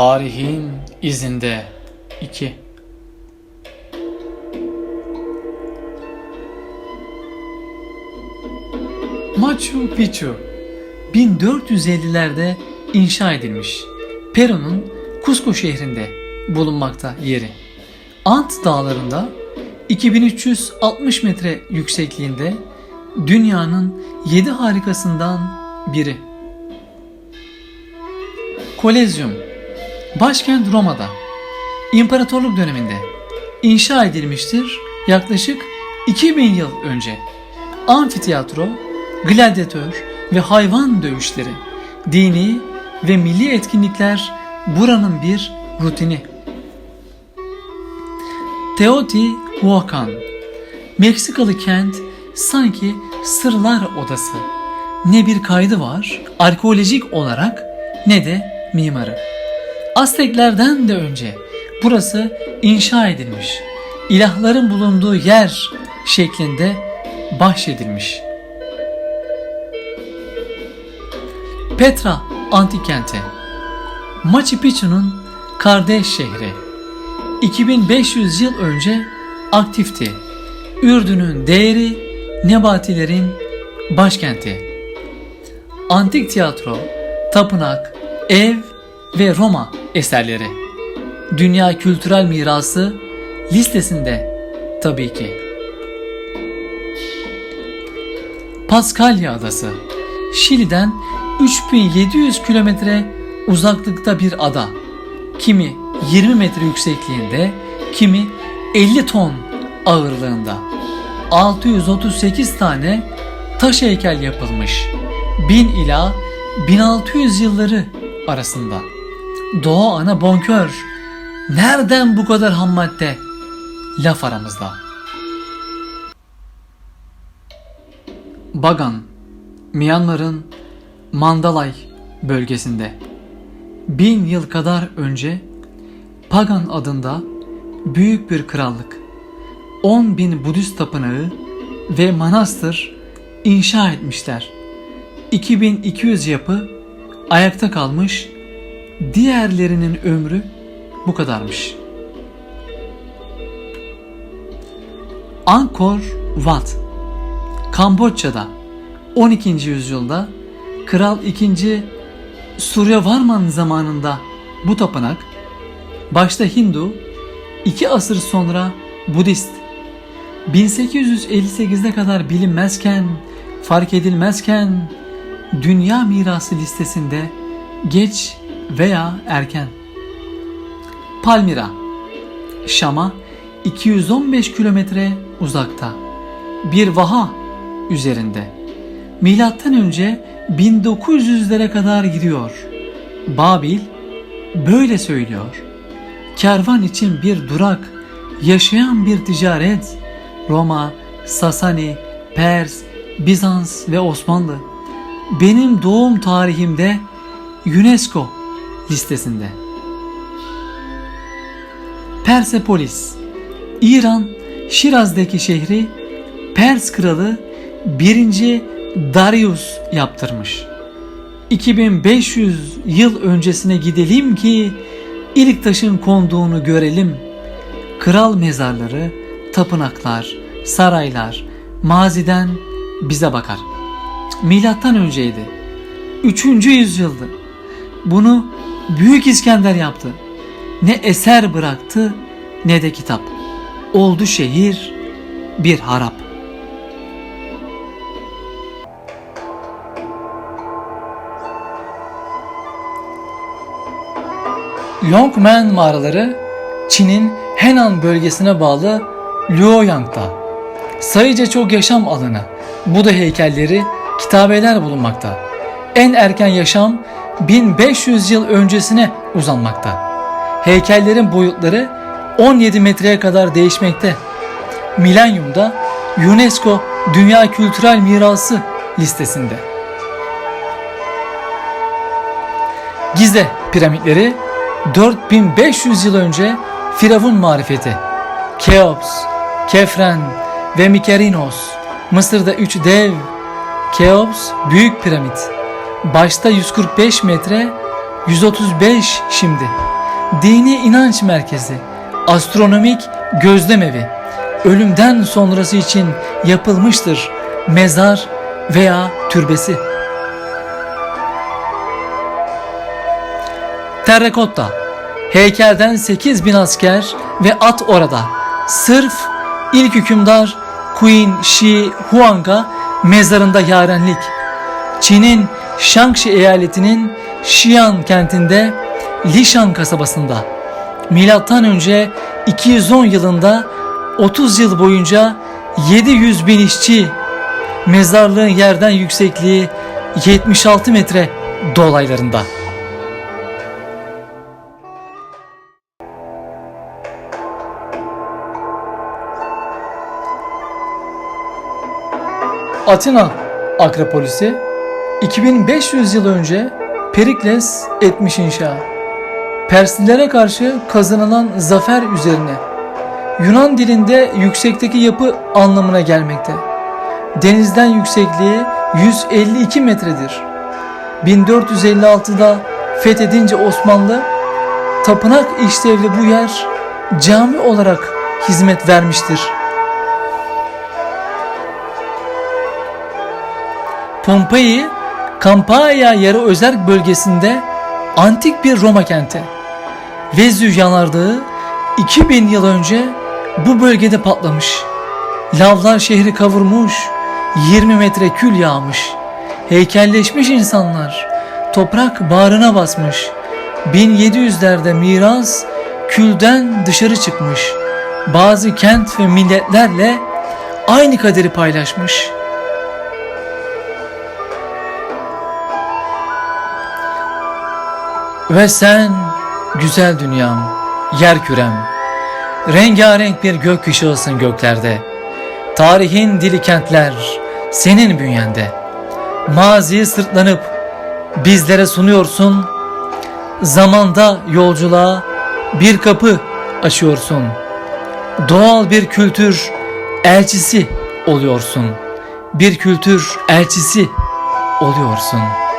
Tarihin izinde 2 Machu Picchu 1450'lerde inşa edilmiş. Peru'nun Cusco şehrinde bulunmakta yeri. Ant dağlarında 2360 metre yüksekliğinde dünyanın 7 harikasından biri. Kolezyum Başkent Roma'da İmparatorluk döneminde inşa edilmiştir yaklaşık 2000 yıl önce. Amfiteyatro, gladyatör ve hayvan dövüşleri, dini ve milli etkinlikler buranın bir rutini. Teotihuacan Meksikalı kent sanki sırlar odası. Ne bir kaydı var arkeolojik olarak ne de mimarı. Azteklerden de önce burası inşa edilmiş. İlahların bulunduğu yer şeklinde bahşedilmiş. Petra antik kenti Machu Picchu'nun kardeş şehri 2500 yıl önce aktifti. Ürdün'ün değeri Nebatilerin başkenti. Antik tiyatro, tapınak, ev ve Roma eserleri. Dünya Kültürel Mirası listesinde tabii ki. Paskalya Adası Şili'den 3700 kilometre uzaklıkta bir ada. Kimi 20 metre yüksekliğinde, kimi 50 ton ağırlığında. 638 tane taş heykel yapılmış. 1000 ila 1600 yılları arasında. Doğa ana bonkör. Nereden bu kadar ham madde? Laf aramızda. Bagan, Myanmar'ın Mandalay bölgesinde. Bin yıl kadar önce Pagan adında büyük bir krallık, 10 bin Budist tapınağı ve manastır inşa etmişler. 2200 yapı ayakta kalmış, diğerlerinin ömrü bu kadarmış. Angkor Wat Kamboçya'da 12. yüzyılda Kral 2. Suryavarman zamanında bu tapınak başta Hindu, iki asır sonra Budist, 1858'e kadar bilinmezken, fark edilmezken dünya mirası listesinde geç veya erken. Palmira, Şam'a 215 kilometre uzakta, bir vaha üzerinde. Milattan önce 1900'lere kadar gidiyor. Babil böyle söylüyor. Kervan için bir durak, yaşayan bir ticaret. Roma, Sasani, Pers, Bizans ve Osmanlı. Benim doğum tarihimde UNESCO listesinde. Persepolis, İran, Şiraz'daki şehri Pers kralı 1. Darius yaptırmış. 2500 yıl öncesine gidelim ki ilk taşın konduğunu görelim. Kral mezarları, tapınaklar, saraylar maziden bize bakar. Milattan önceydi. 3. yüzyıldı. Bunu Büyük İskender yaptı. Ne eser bıraktı ne de kitap. Oldu şehir bir harap. Yongmen mağaraları Çin'in Henan bölgesine bağlı Luoyang'da. Sayıca çok yaşam alanı, Buda heykelleri, kitabeler bulunmakta. En erken yaşam 1500 yıl öncesine uzanmakta. Heykellerin boyutları 17 metreye kadar değişmekte. Milenyumda UNESCO Dünya Kültürel Mirası listesinde. Gize piramitleri 4500 yıl önce Firavun marifeti, Keops, Kefren ve Mikerinos, Mısır'da üç dev, Keops büyük piramit, başta 145 metre, 135 şimdi. Dini inanç merkezi, astronomik gözlem evi, ölümden sonrası için yapılmıştır mezar veya türbesi. Terrakotta, heykelden 8 bin asker ve at orada. Sırf ilk hükümdar Queen Shi Huang'a mezarında yarenlik. Çin'in Shangxi eyaletinin Xi'an kentinde Lishan kasabasında milattan önce 210 yılında 30 yıl boyunca 700 bin işçi mezarlığın yerden yüksekliği 76 metre dolaylarında. Atina Akropolisi 2500 yıl önce Perikles etmiş inşa. Perslilere karşı kazanılan zafer üzerine Yunan dilinde yüksekteki yapı anlamına gelmekte. Denizden yüksekliği 152 metredir. 1456'da fethedince Osmanlı tapınak işlevli bu yer cami olarak hizmet vermiştir. Pompei, Kampanya yarı özerk bölgesinde antik bir Roma kenti. Vezüv yanardağı 2000 yıl önce bu bölgede patlamış. Lavlar şehri kavurmuş, 20 metre kül yağmış. Heykelleşmiş insanlar, toprak bağrına basmış. 1700'lerde miras külden dışarı çıkmış. Bazı kent ve milletlerle aynı kaderi paylaşmış.'' Ve sen güzel dünyam, yer kürem, rengarenk bir gök ışığısın göklerde. Tarihin dili kentler senin bünyende. Maziye sırtlanıp bizlere sunuyorsun. Zamanda yolculuğa bir kapı açıyorsun. Doğal bir kültür elçisi oluyorsun. Bir kültür elçisi oluyorsun.''